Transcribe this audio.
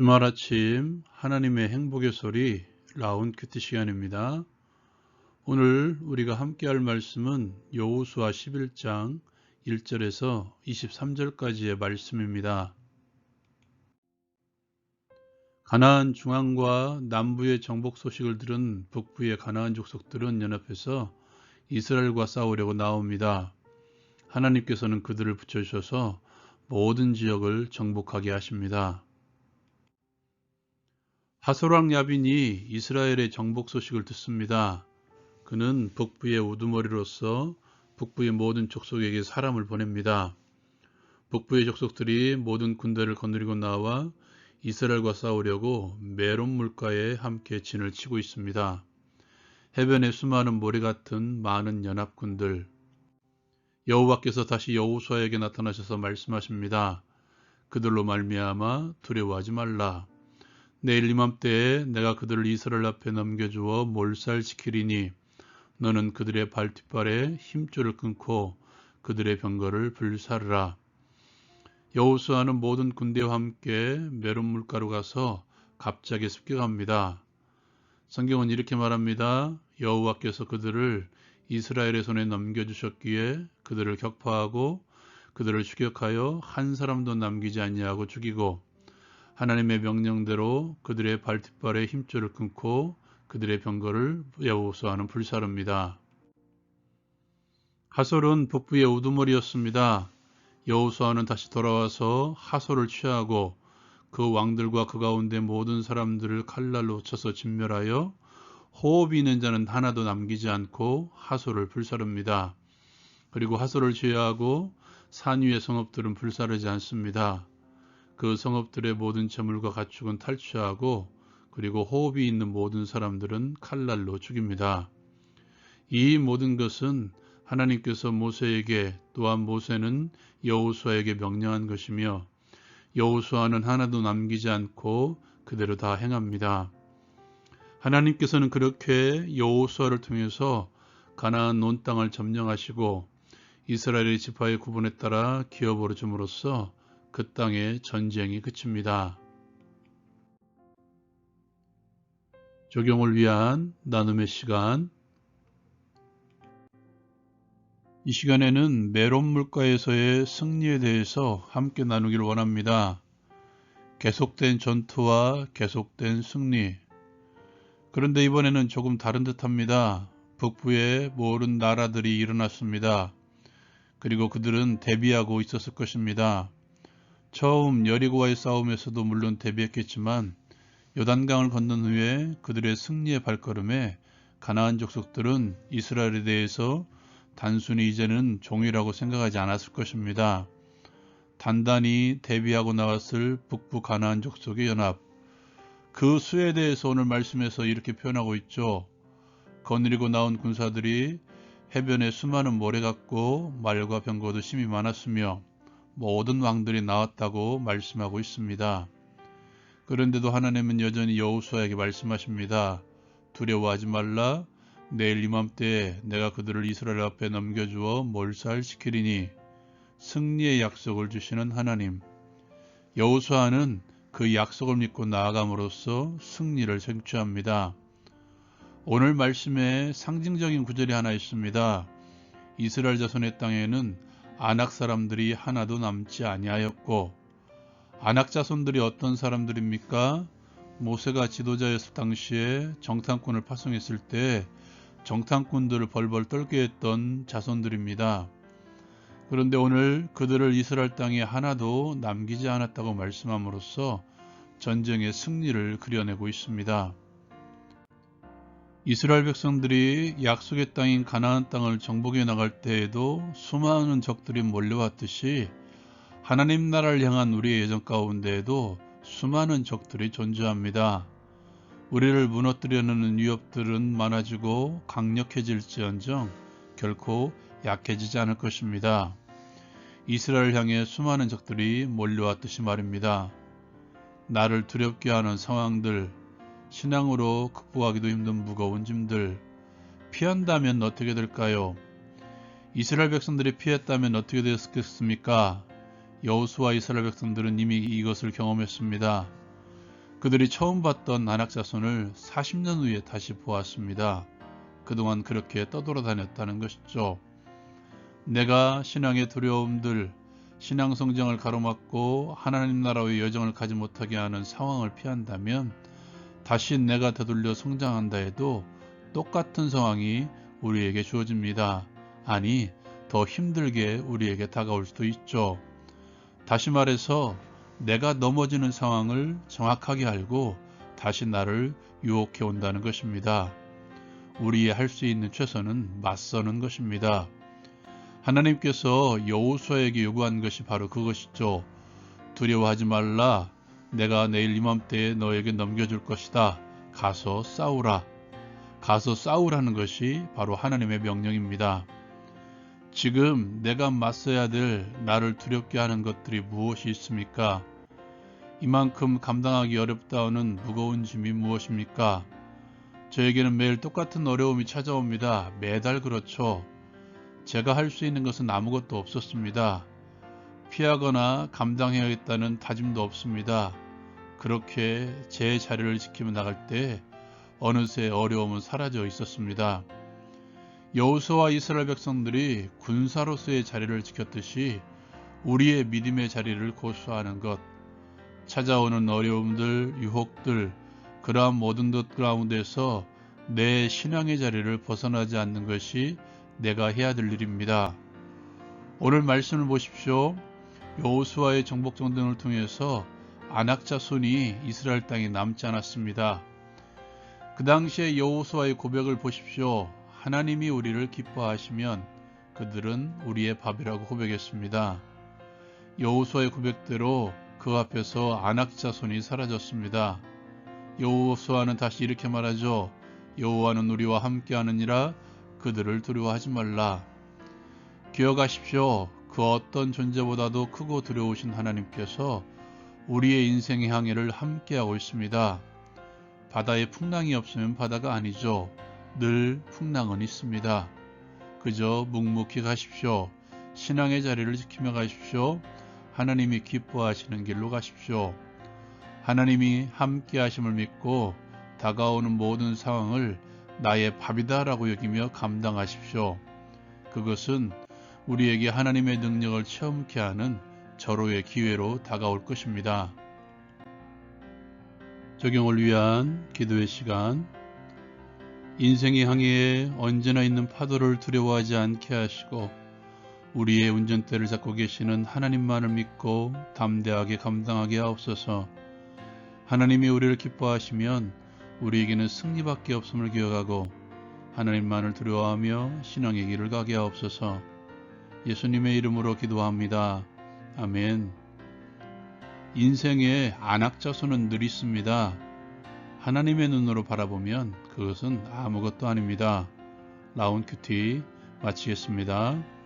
주말 아침 하나님의 행복의 소리 라운 큐티 시간입니다. 오늘 우리가 함께 할 말씀은 여호수아 11장 1절에서 23절까지의 말씀입니다. 가나안 중앙과 남부의 정복 소식을 들은 북부의 가나안 족속들은 연합해서 이스라엘과 싸우려고 나옵니다. 하나님께서는 그들을 붙여주셔서 모든 지역을 정복하게 하십니다. 하소랑 야빈이 이스라엘의 정복 소식을 듣습니다. 그는 북부의 우두머리로서 북부의 모든 족속에게 사람을 보냅니다. 북부의 족속들이 모든 군대를 거느리고 나와 이스라엘과 싸우려고 메론 물가에 함께 진을 치고 있습니다. 해변에 수많은 모래 같은 많은 연합군들. 여호와께서 다시 여호수아에게 나타나셔서 말씀하십니다. 그들로 말미암아 두려워하지 말라. 내일 이맘때에 내가 그들을 이스라엘 앞에 넘겨주어 몰살시키리니 너는 그들의 발뒷발에 힘줄을 끊고 그들의 병거를 불사르라. 여호수아는 모든 군대와 함께 메론 물가로 가서 갑자기 습격합니다. 성경은 이렇게 말합니다. 여호와께서 그들을 이스라엘의 손에 넘겨주셨기에 그들을 격파하고 그들을 추격하여 한 사람도 남기지 아니하고 죽이고 하나님의 명령대로 그들의 발뒷발에 힘줄을 끊고 그들의 병거를 여호수아는 불사릅니다. 하솔은 북부의 우두머리였습니다. 여호수아는 다시 돌아와서 하솔을 취하고 그 왕들과 그 가운데 모든 사람들을 칼날로 쳐서 진멸하여 호흡이 있는 자는 하나도 남기지 않고 하솔을 불사릅니다. 그리고 하솔을 제외하고 산 위의 성읍들은 불사르지 않습니다. 그 성읍들의 모든 재물과 가축은 탈취하고 그리고 호흡이 있는 모든 사람들은 칼날로 죽입니다. 이 모든 것은 하나님께서 모세에게 또한 모세는 여호수아에게 명령한 것이며 여호수아는 하나도 남기지 않고 그대로 다 행합니다. 하나님께서는 그렇게 여호수아를 통해서 가나안 온 땅을 점령하시고 이스라엘의 지파의 구분에 따라 기업으로 줌으로써 그 땅의 전쟁이 그칩니다. 적용을 위한 나눔의 시간 이 시간에는 메론 물가에서의 승리에 대해서 함께 나누기를 원합니다. 계속된 전투와 계속된 승리 그런데 이번에는 조금 다른 듯합니다. 북부에 모든 나라들이 일어났습니다. 그리고 그들은 대비하고 있었을 것입니다. 처음 여리고와의 싸움에서도 물론 대비했겠지만 요단강을 건넌 후에 그들의 승리의 발걸음에 가나안 족속들은 이스라엘에 대해서 단순히 이제는 종이라고 생각하지 않았을 것입니다. 단단히 대비하고 나왔을 북부 가나안 족속의 연합. 그 수에 대해서 오늘 말씀에서 이렇게 표현하고 있죠. 거느리고 나온 군사들이 해변에 수많은 모래 같고 말과 병거도 심이 많았으며 모든 왕들이 나왔다고 말씀하고 있습니다. 그런데도 하나님은 여전히 여호수아에게 말씀하십니다. 두려워하지 말라. 내일 이맘때에 내가 그들을 이스라엘 앞에 넘겨주어 몰살시키리니 승리의 약속을 주시는 하나님. 여호수아는 그 약속을 믿고 나아감으로써 승리를 생취합니다. 오늘 말씀에 상징적인 구절이 하나 있습니다. 이스라엘 자손의 땅에는 아낙 사람들이 하나도 남지 아니하였고 아낙 자손들이 어떤 사람들입니까? 모세가 지도자였을 당시에 정탐꾼을 파송했을 때 정탐꾼들을 벌벌 떨게 했던 자손들입니다. 그런데 오늘 그들을 이스라엘 땅에 하나도 남기지 않았다고 말씀함으로써 전쟁의 승리를 그려내고 있습니다. 이스라엘 백성들이 약속의 땅인 가나안 땅을 정복해 나갈 때에도 수많은 적들이 몰려왔듯이 하나님 나라를 향한 우리의 예정 가운데에도 수많은 적들이 존재합니다. 우리를 무너뜨려는 위협들은 많아지고 강력해질지언정 결코 약해지지 않을 것입니다. 이스라엘 향해 수많은 적들이 몰려왔듯이 말입니다. 나를 두렵게 하는 상황들, 신앙으로 극복하기도 힘든 무거운 짐들, 피한다면 어떻게 될까요? 이스라엘 백성들이 피했다면 어떻게 되었겠습니까? 여호수와 이스라엘 백성들은 이미 이것을 경험했습니다. 그들이 처음 봤던 안악 자손을 40년 후에 다시 보았습니다. 그동안 그렇게 떠돌아다녔다는 것이죠. 내가 신앙의 두려움들, 신앙 성장을 가로막고 하나님 나라의 여정을 가지 못하게 하는 상황을 피한다면 다시 내가 되돌려 성장한다 해도 똑같은 상황이 우리에게 주어집니다. 아니, 더 힘들게 우리에게 다가올 수도 있죠. 다시 말해서 내가 넘어지는 상황을 정확하게 알고 다시 나를 유혹해 온다는 것입니다. 우리의 할 수 있는 최선은 맞서는 것입니다. 하나님께서 여호수아에게 요구한 것이 바로 그것이죠. 두려워하지 말라. 내가 내일 이맘때에 너에게 넘겨줄 것이다. 가서 싸우라. 가서 싸우라는 것이 바로 하나님의 명령입니다. 지금 내가 맞서야 될 나를 두렵게 하는 것들이 무엇이 있습니까? 이만큼 감당하기 어렵다는 무거운 짐이 무엇입니까? 저에게는 매일 똑같은 어려움이 찾아옵니다. 매달 그렇죠. 제가 할 수 있는 것은 아무것도 없었습니다. 피하거나 감당해야겠다는 다짐도 없습니다. 그렇게 제 자리를 지키며 나갈 때 어느새 어려움은 사라져 있었습니다. 여호수와 이스라엘 백성들이 군사로서의 자리를 지켰듯이 우리의 믿음의 자리를 고수하는 것, 찾아오는 어려움들, 유혹들, 그러한 모든 것 가운데서 내 신앙의 자리를 벗어나지 않는 것이 내가 해야 될 일입니다. 오늘 말씀을 보십시오. 여호수아의 정복 전 등을 통해서 안악자 손이 이스라엘 땅에 남지 않았습니다. 그 당시에 여호수아의 고백을 보십시오. 하나님이 우리를 기뻐하시면 그들은 우리의 밥이라고 고백했습니다. 여호수아의 고백대로 그 앞에서 안악자 손이 사라졌습니다. 여호수아는 다시 이렇게 말하죠. 여호와는 우리와 함께하느니라 그들을 두려워하지 말라. 기억하십시오. 그 어떤 존재보다도 크고 두려우신 하나님께서 우리의 인생의 항해를 함께하고 있습니다. 바다에 풍랑이 없으면 바다가 아니죠. 늘 풍랑은 있습니다. 그저 묵묵히 가십시오. 신앙의 자리를 지키며 가십시오. 하나님이 기뻐하시는 길로 가십시오. 하나님이 함께 하심을 믿고 다가오는 모든 상황을 나의 밥이다라고 여기며 감당하십시오. 그것은 우리에게 하나님의 능력을 체험케 하는 절호의 기회로 다가올 것입니다. 적용을 위한 기도의 시간. 인생의 항해에 언제나 있는 파도를 두려워하지 않게 하시고 우리의 운전대를 잡고 계시는 하나님만을 믿고 담대하게 감당하게 하옵소서. 하나님이 우리를 기뻐하시면 우리에게는 승리밖에 없음을 기억하고 하나님만을 두려워하며 신앙의 길을 가게 하옵소서 예수님의 이름으로 기도합니다. 아멘 인생의 안악자손은 늘 있습니다. 하나님의 눈으로 바라보면 그것은 아무것도 아닙니다. 라운 큐티 마치겠습니다.